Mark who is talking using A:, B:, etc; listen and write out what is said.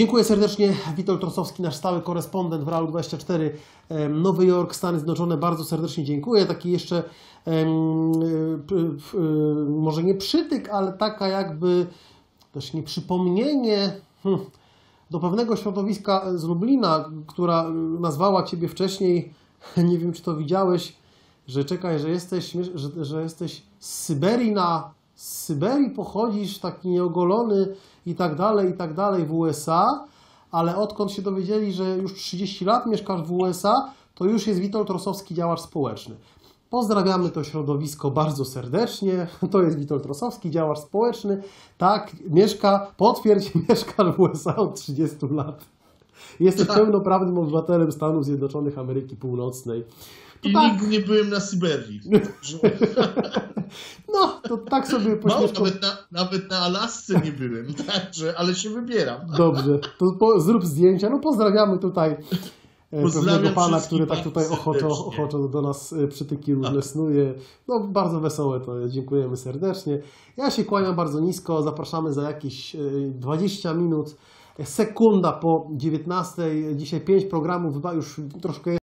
A: Dziękuję serdecznie. Witold Trosowski, nasz stały korespondent w Realu 24 em, Nowy Jork, Stany Zjednoczone. Bardzo serdecznie dziękuję. Taki jeszcze y, może nie przytyk, ale taka jakby też nie przypomnienie hmm, do pewnego środowiska z Lublina, która nazwała Ciebie wcześniej, nie wiem czy to widziałeś, że czekaj, że jesteś, że, że jesteś z Syberii na z Syberii pochodzisz, taki nieogolony i tak dalej, i tak dalej w USA, ale odkąd się dowiedzieli, że już 30 lat mieszkasz w USA, to już jest Witold Rosowski, działacz społeczny. Pozdrawiamy to środowisko bardzo serdecznie. To jest Witold Rosowski, działacz społeczny. Tak, mieszka, potwierdź, mieszka w USA od 30 lat. Jesteś
B: Tak.
A: pełnoprawnym obywatelem Stanów Zjednoczonych Ameryki Północnej. To
B: I
A: tak,
B: nigdy nie byłem na Syberii.
A: No, to tak sobie pośmieszko...
B: nawet, na, nawet na Alasce nie byłem, także, ale się wybieram.
A: Dobrze, to po, zrób zdjęcia. No pozdrawiamy tutaj e,
B: Pozdrawiam
A: pana, który tak tutaj ochoczo, ochoczo do nas e, przytyki różne snuje. No bardzo wesołe to jest, dziękujemy serdecznie. Ja się kłaniam bardzo nisko, zapraszamy za jakieś e, 20 minut. Sekunda po 19. Dzisiaj 5 programów, chyba już troszkę